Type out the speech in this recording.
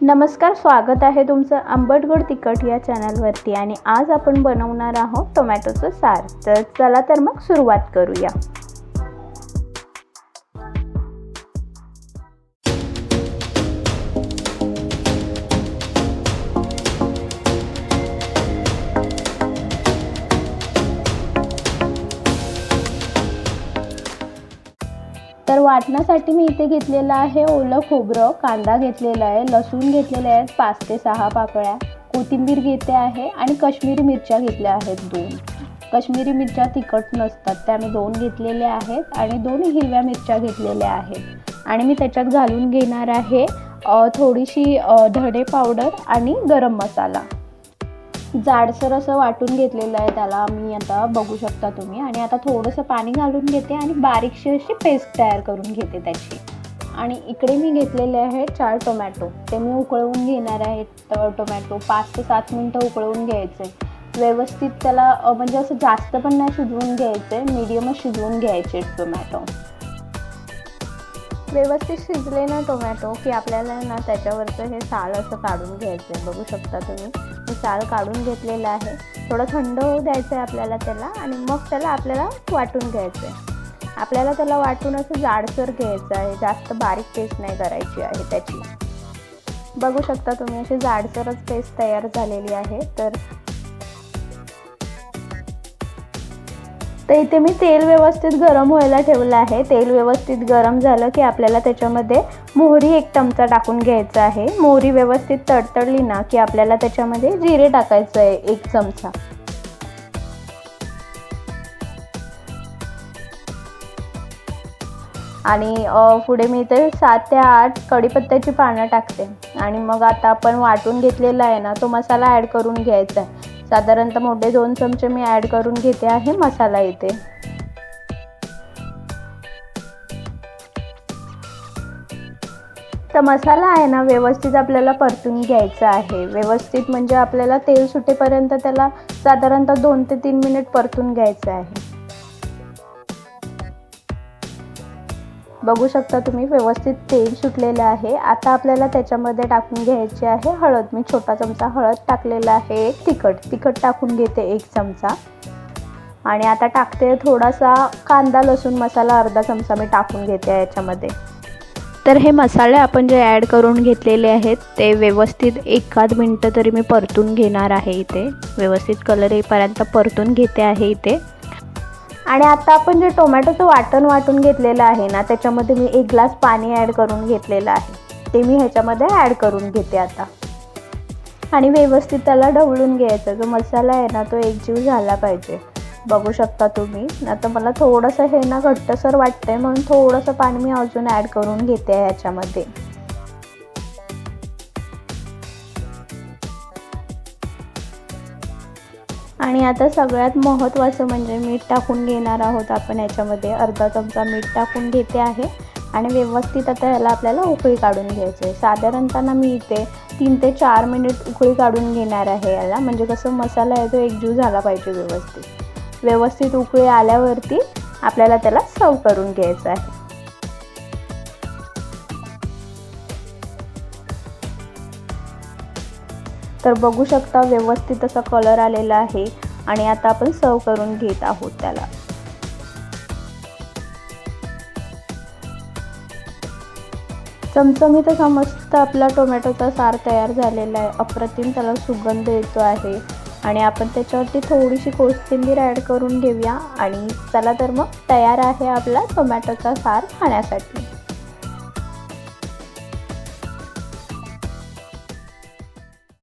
नमस्कार स्वागत आहे तुमचं आंबटगड तिखट या चॅनलवरती आणि आज आपण बनवणार आहोत टोमॅटोचं सार. तर चला तर मग सुरुवात करूया. तर वाटण्यासाठी मी इथे घेतलेलं आहे ओलं खोबरं कांदा घेतलेला आहे लसूण घेतलेले आहेत पाच ते सहा पाकळ्या. कोथिंबीर घेते आहे आणि काश्मीरी मिरच्या घेतल्या आहेत दोन. काश्मीरी मिरच्या तिखट नसतात त्या मी दोन घेतलेल्या आहेत आणि दोन हिरव्या मिरच्या घेतलेल्या आहेत. आणि मी त्याच्यात घालून घेणार आहे थोडीशी धडे पावडर आणि गरम मसाला. जाडसर असं वाटून घेतलेलं आहे त्याला. मी आता बघू शकता तुम्ही. आणि आता थोडंसं पाणी घालून घेते आणि बारीकशी अशी पेस्ट तयार करून घेते त्याची. आणि इकडे मी घेतलेले आहे चार टोमॅटो ते मी उकळवून घेणार आहे. टोमॅटो पाच ते सात मिनटं उकळवून घ्यायचे. व्यवस्थित त्याला म्हणजे असं जास्त पण नाही शिजवून घ्यायचे. मीडियमच शिजवून घ्यायचे टोमॅटो व्यवस्थित शिजले ना टोमॅटो की आपल्याला ना त्याच्यावरचं हे साल असं काढून घ्यायचं आहे बघू शकता तुम्ही. मी साल काढून घेतलेलं आहे. थोडं थंड होऊ द्यायचं आहे आपल्याला त्याला आणि मग त्याला आपल्याला वाटून घ्यायचं आहे आपल्याला त्याला वाटून असं जाडसर घ्यायचं आहे. जास्त बारीक पेस्ट नाही करायची आहे त्याची. बघू शकता तुम्ही अशी जाडसरच पेस्ट तयार झालेली आहे. तर तर इथे मी तेल व्यवस्थित गरम व्हायला ठेवलं आहे. तेल व्यवस्थित गरम झालं की आपल्याला त्याच्यामध्ये मोहरी एक चमचा टाकून घ्यायचा आहे. मोहरी व्यवस्थित तडतडली ना की आपल्याला त्याच्यामध्ये जिरे टाकायचं आहे एक चमचा. आणि पुढे मी इथे सात ते आठ कढीपत्त्याची पानं टाकते. आणि मग आता आपण वाटून घेतलेला आहे ना तो मसाला ॲड करून घ्यायचा आहे. साधारणतः मोठे दोन चमचे मी ॲड करून घेते आहे मसाला इथे. तर मसाला आहे ना व्यवस्थित आपल्याला परतून घ्यायचा आहे. व्यवस्थित म्हणजे आपल्याला तेल सुटेपर्यंत त्याला साधारणतः दोन ते तीन मिनिट परतून घ्यायचं आहे. बघू शकता तुम्ही व्यवस्थित तेल सुटलेलं आहे. आता आपल्याला त्याच्यामध्ये टाकून घ्यायची आहे हळद. मी छोटा चमचा हळद टाकलेला आहे. तिखट. तिखट टाकून घेते एक चमचा. आणि आता टाकते थोडासा कांदा लसूण मसाला अर्धा चमचा मी टाकून घेते याच्यामध्ये. तर हे मसाले आपण जे ॲड करून घेतलेले आहेत ते व्यवस्थित एखाद मिनटं तरी मी परतून घेणार आहे इथे. व्यवस्थित कलर येईपर्यंत परतून घेते आहे इथे. आणि आता आपण जे टोमॅटोचं वाटण वाटून घेतलेलं आहे ना त्याच्यामध्ये मी एक ग्लास पाणी ॲड करून घेतलेलं आहे. ते मी ह्याच्यामध्ये ॲड करून घेते आता. आणि व्यवस्थित त्याला ढवळून घ्यायचा. जो मसाला आहे ना तो एकजीव झाला पाहिजे. बघू शकता तुम्ही. आता मला थोडंसं हे ना घट्टसर वाटतंय म्हणून थोडंसं पाणी मी अजून ॲड करून घेते ह्याच्यामध्ये. आणि आता सगळ्यात महत्त्वाचं म्हणजे मीठ टाकून घेणार आहोत आपण याच्यामध्ये. अर्धा चमचा मीठ टाकून घेते आहे. आणि व्यवस्थित आता याला आपल्याला उकळी काढून घ्यायचं आहे. साधारणतः मी इथे तीन ते चार मिनिट उकळी काढून घेणार आहे याला. म्हणजे कसं मसाला आहे तो एकजीव झाला पाहिजे व्यवस्थित. व्यवस्थित उकळी आल्यावरती आपल्याला त्याला सर्व करून घ्यायचं आहे. तर बघू शकता व्यवस्थित असा कलर आलेला आहे आणि आता आपण सर्व करून घेत आहोत त्याला. चमचमीत असा मस्त आपला टोमॅटोचा सार तयार झालेला आहे. अप्रतिम त्याला सुगंध येतो आहे. आणि आपण त्याच्यावरती थोडीशी कोथिंबीर ॲड करून घेऊया. आणि चला तर मग तयार आहे आपला टोमॅटोचा सार खाण्यासाठी.